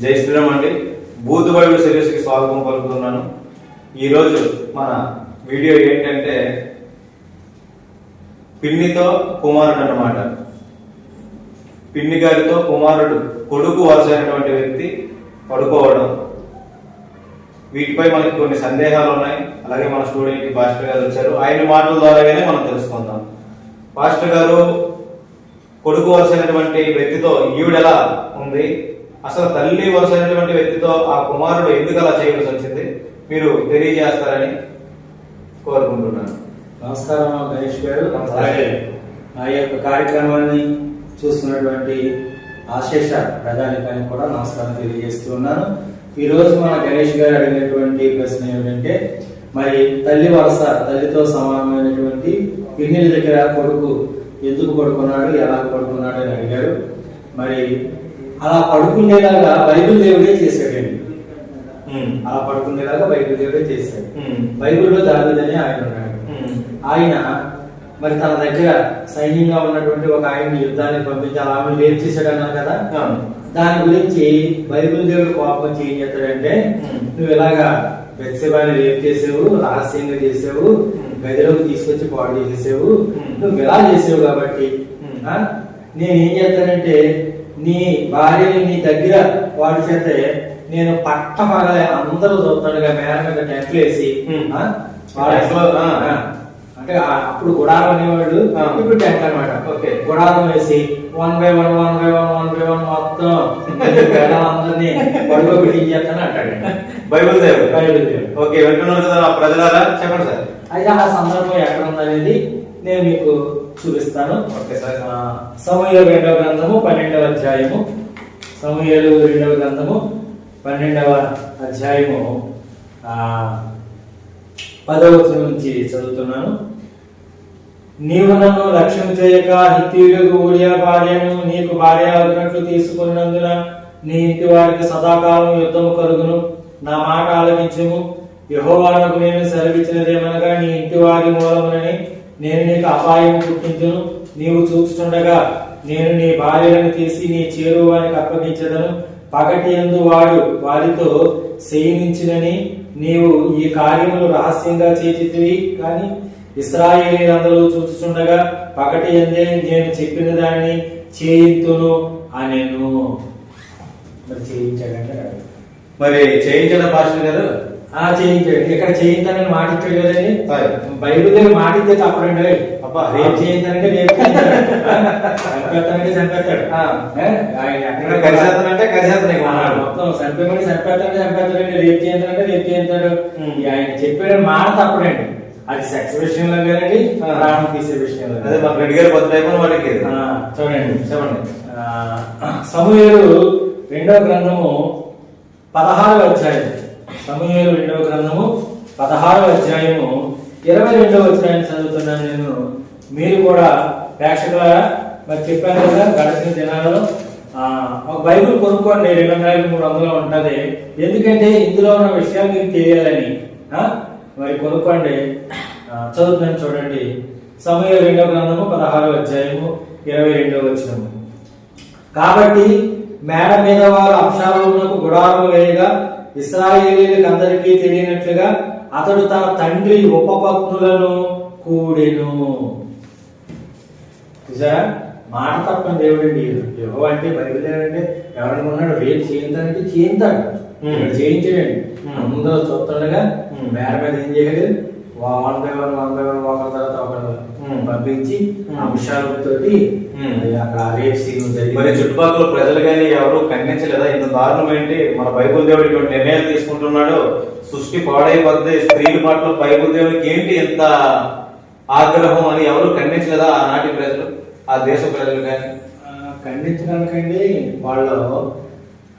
జై శ్రీరామ్ అండి. Booth Bible సిరీస్కి స్వాగతం పలుకుతున్నాను. ఈరోజు మన వీడియో ఏంటంటే పిన్నితో కుమారుడు అన్నమాట. పిన్ని గారితో కుమారుడు కొడుకు వలసైనటువంటి వ్యక్తి పడుకోవడం. వీటిపై మనకి కొన్ని సందేహాలు ఉన్నాయి. అలాగే మన స్టూడెంట్ పాస్టర్ గారు వచ్చారు. ఆయన మాటల ద్వారాగానే మనం తెలుసుకుందాం. పాస్టర్ గారు కొడుకు వలసైనటువంటి వ్యక్తితో ఈవిడెలా ఉంది? అసలు తల్లి వలసైనటువంటి వ్యక్తితో ఆ కుమారుడు ఎందుకు అలా చేయవలసి వచ్చింది మీరు తెలియజేస్తారని కోరుకుంటున్నాను. నమస్కారం గణేష్ గారు. అలాగే నా యొక్క కార్యక్రమాన్ని చూస్తున్నటువంటి ఆశేష ప్రజానికానికి కూడా నమస్కారం తెలియజేస్తూ ఉన్నాను. ఈ రోజు మన గణేష్ గారు అడిగినటువంటి ప్రశ్న ఏమిటంటే మరి తల్లి వరస తల్లితో సమానమైనటువంటి పిన్నిల దగ్గర కొడుకు ఎందుకు పడుకున్నాడు ఎలా పడుకున్నాడు అని అడిగారు. మరి అలా పడుకునేలాగా బైబిల్ దేవుడే చేశాడండి అలా పడుకునేలాగా బైబిల్ దేవుడే చేశాడు బైబిల్లో దావిదని ఆయన ఉన్నాడు ఆయన మరి తన దగ్గర సైన్యంగా ఉన్నటువంటి ఒక ఆయన యుద్ధానికి పంపించాలి ఆమె లేపు చేశాడు అన్నాను కదా. దాని గురించి బైబిల్ దేవుడు కోపం ఏం చేస్తాడంటే. నువ్వు ఇలాగా బెత్సెబాని రేపు చేసావు రహస్యంగా చేసావు. గదిలోకి తీసుకొచ్చి పాడు చేసేసావు. నువ్వు ఇలా చేసావు కాబట్టి. ఆ, నేను ఏం చేస్తానంటే నీ భార్యని నీ దగ్గర వాడి చేతే నేను పట్ట పగలే అందరూ చూస్తాడుగా మేర మీద టెంట్లు వేసి. అంటే అప్పుడు గుడారం అనేవాడు. ఇప్పుడు టెంట్ అనమాట ఓకే. గుడారం వేసి one by one one by one one by one మొత్తం అందరినీ పడుకో బిడించేస్తాను అంటాడు. బైబిల్ దేవుడు. బైబిల్ దేవుడు. ఓకే వింటున్నారు కదా ప్రజలారా? చెప్పండి సార్. అయితే ఆ సందర్భం ఎక్కడ ఉందనేది నేను మీకు చూపిస్తాను. Okay sir. ఆ, సమూయేలు రెండవ గ్రంథము పన్నెండవ అధ్యాయము. సమూయేలు రెండవ గ్రంథము పన్నెండవ అధ్యాయము. ఆ, పదవ నుంచి చదువుతున్నాను. నీవు నన్ను లక్ష్యం చేయక హిత్తీయులకు ఊరియా భార్యను నీకు భార్య అవునట్లు తీసుకున్నందున నీ ఇంటి వారికి సదాకాలం యుద్ధము కలుగును. నా మాట ఆలకించుము. యహోవానకు నేను సెలవిచ్చినదేమనగా నీ ఇంటి వారి మూలమునని నేను నీకు అపాయం పుట్టించును. నీవు చూస్తుండగా నేను నీ భార్యలను తీసి నీ చేరువానికి అప్పగించదను. పగటి ఎందు వాడు వారితో శయనించినని నీవు ఈ కార్యములు రహస్యంగా చేచితివి. కానీ ఇస్రాయేలీలందరూ చూచుచుండగా పగటి ఎందే నేను చెప్పిన దాన్ని చేయింతును అనెను. మరి చేయించాడంటే మరి చేయించడం భాష గారు? చేయించాడు. ఇక్కడ చేయించానని మాట ఇచ్చాడు కదండి. బైబిల్ దగ్గర మాట ఇస్తే తప్పడండి అబ్బా. రేపు. చేయించానంటే రేపు చంపేస్తానంటే చంపేస్తాడు. ఆయన ఎక్కడ కరిసేతనంటే కరిసేతనే ఆ, మొత్తం చంపేమని చంపేస్తాడంటే చంపేస్తాడండి రేపు చేయించాలంటే రేపు చేయించాడు. ఆయన చెప్పాడు మాట తప్పడండి అది సెక్స్ విషయంలో కానండి. ప్రాణం తీసే విషయంలో అదే మన రెడ్డి గారు వాడికి ఆ, చూడండి. చెప్పండి. సమూహేలు రెండవ గ్రంథము పదహారవ అధ్యాయం. సమూహలు రెండవ గ్రంథము పదహారవ అధ్యాయము ఇరవై రెండవ అధ్యాయం చదువుతున్నాను నేను. మీరు కూడా ప్రేక్షకులారా మరి చెప్పాను కదా గడిచిన దినాలలో ఒక బైబిల్ కొనుక్కోండి రెండు వందల యాభై మూడు వందలు ఉంటుంది. ఎందుకంటే ఇందులో ఉన్న విషయాలు మీకు తెలియాలని మరి కొనుక్కోండి. చదువుతున్నాను చూడండి. సమయ రెండవ గ్రంథము పదహారవ అధ్యాయము ఇరవై రెండవ వచ్చినము కాబట్టి మేడ మీద వారు అంశాలకు గుడారము వేయగా ఇస్రాయేలీలకు అందరికీ తెలియనట్లుగా అతడు తన తండ్రి ఉపపత్నులను కూడెను. మాట తప్పని దేవుడండి. ఎవరు అంటే బైబిల్ అంటే ఎవరైనా ఉన్నాడు రేపు చేయించాలంటే చేయించాడు. చేయించాడండి. అందరూ చూస్తుండగా. మేడ మీద ఏం చేయలేదు? One by one one by one ఒకరి తర్వాత ఒకరు. పంపించి. మరి అక్కడ రేప్ సీన్ మరి చుట్టుపక్కల ప్రజలు కానీ ఎవరు ఖండించలేదా? ఇంత దారుణం ఏంటి? మన బైబుల్ దేవుడు ఇటువంటి నిర్ణయాలు తీసుకుంటున్నాడు. సృష్టి పాడైపోద్ది స్త్రీల పట్ల బైబుల్ దేవుడికి ఏంటి ఇంత ఆగ్రహం అని ఎవరు ఖండించలేదా ఆనాటి ప్రజలు? ఆ దేశ ప్రజలు కానీ ఆ, ఖండించడానికండి వాళ్ళు.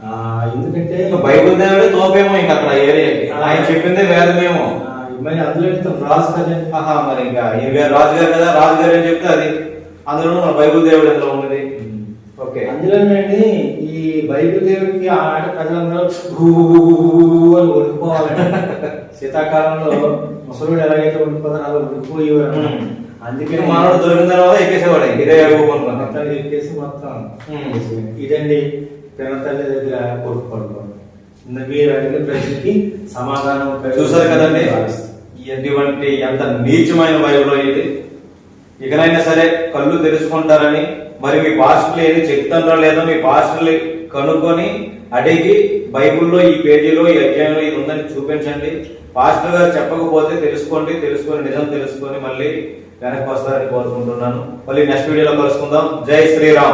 ఆ, ఎందుకంటే బైబుల్ దేవుడే తోపేమో ఇంకా అక్కడ ఏరియాకి. ఆయన చెప్పిందే వేదమేమో. ఆ, మరి అందులో రాజు కదండి ఆహా మరి ఇంకా ఈయన గారు రాజుగారు కదా రాజుగారు అని చెప్తే అది. అందులో మన బైబుల్ దేవుడు ఎందులో ఉన్నది. ఓకే. అందులోనండి ఈ బైబిల్ దేవుడికి ఆనాటి ప్రజలందరూ అని వణికిపోవాలండి శీతాకాలంలో ముసలుడు ఎలాగైతే వణికిపోతారో అలా వణికిపోయేవారు. అందుకే మానవుడు దొరికిన తర్వాత ఎక్కేసేవాడు ఇదే మొత్తం ఎక్కేసి మొత్తం. ఇదండి పినతల్లి దగ్గర కొడుకు మీరు అడిగిన ప్రశ్నకి సమాధానం చూసారు కదండి. ఎటువంటి ఎంత నీచమైన బైబిల్ ఇది ఇకనైనా సరే కళ్ళు తెరుచుకుంటారని మరి మీ పాస్టర్లు ఏది చెప్తారో లేదో మీ పాస్టర్లు కనుక్కొని అడిగి బైబిల్లో ఈ పేజీలో ఈ అధ్యాయంలో ఇది ఉందని చూపించండి. పాస్టర్ గారు చెప్పకపోతే తెలుసుకోండి తెలుసుకొని నిజం తెలుసుకొని మళ్ళీ వెనక్కి వస్తారని కోరుకుంటున్నాను. మళ్ళీ నెక్స్ట్ వీడియోలో కలుసుకుందాం. జై శ్రీరామ్.